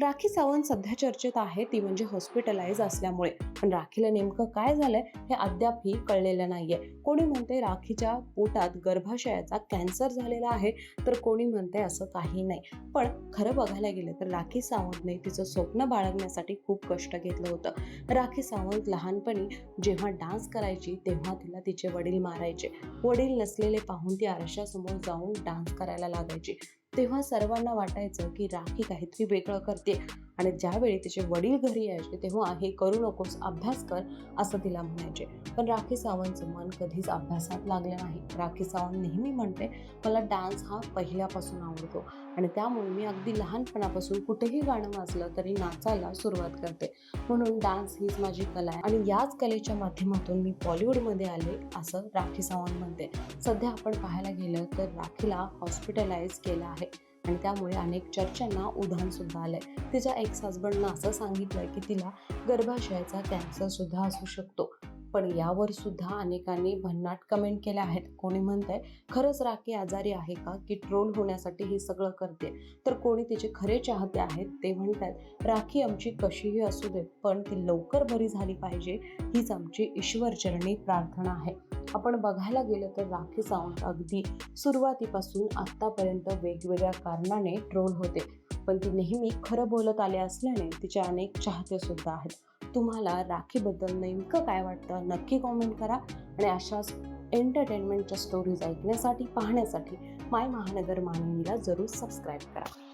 राखी सावंत सध्या चर्चेत आहे ती म्हणजे हॉस्पिटलाइज असल्यामुळे. पण राखीला नेमकं काय झालंय हे अद्यापही कळलेलं नाहीये. कोणी म्हणते राखीच्या पोटात गर्भाशयाचा कॅन्सर झालेला आहे तर कोणी म्हणते असं काही नाही. पण खरं बघायला गेलं तर राखी सावंतने तिचं स्वप्न बाळगण्यासाठी खूप कष्ट घेतलं होतं. राखी सावंत लहानपणी जेव्हा डान्स करायची तेव्हा तिला तिचे वडील मारायचे. वडील नसलेले पाहून ती आरशासमोर जाऊन डान्स करायला लागायची. तेव्हा सर्वांना वाटायचं की राखी काहीतरी वेगळं करते. आणि ज्यावेळी तिचे वडील घरी यायचे तेव्हा हे करू नकोस अभ्यास कर असं तिला म्हणायचे. पण राखी सावंतचं मन कधीच अभ्यासात लागलं नाही. राखी सावंत नेहमी म्हणते मला डान्स हा पहिल्यापासून आवडतो. आणि त्यामुळे मी अगदी लहानपणापासून कुठेही गाणं वाचलं तरी नाचायला सुरुवात करते. म्हणून डान्स हीच माझी कला आहे. आणि याच कलेच्या माध्यमातून मी बॉलिवूडमध्ये आले असं राखी सावंत म्हणते. सध्या आपण पाहायला गेलं तर राखीला हॉस्पिटलाइज केलं आहे. आणि त्यामुळे अनेक चर्चांना उधाण सुद्धा आलंय. तिच्या एक्स हजबंडनं असं सांगितलंय की तिला गर्भाशयाचा कॅन्सर सुद्धा असू शकतो. पण यावर सुद्धा अनेकांनी भन्नाट कमेंट केल्या आहेत. कोणी म्हणतंय खरंच राखी आजारी आहे का? की ट्रोल होण्यासाठी हे सगळं करते. तर कोणी तिचे खरे चाहते आहेत ते म्हणतात राखी आमची कशीही असू दे पण ती लवकर बरी झाली पाहिजे हीच आमची ईश्वरचरणी प्रार्थना आहे. आपण बघायला गेलं तर राखी सावंत अगदी सुरुवातीपासून आत्तापर्यंत वेगवेगळ्या कारणाने ट्रोल होते. पण ती नेहमी खरं बोलत आले असल्याने तिचे अनेक चाहते सुद्धा आहेत. तुम्हाला राखीबद्दल नेमकं काय वाटतं? नक्की कॉमेंट करा. आणि अशाच एंटरटेनमेंटच्या स्टोरीज ऐकण्यासाठी पाहण्यासाठी माय महानगर मानवीला जरूर सबस्क्राईब करा.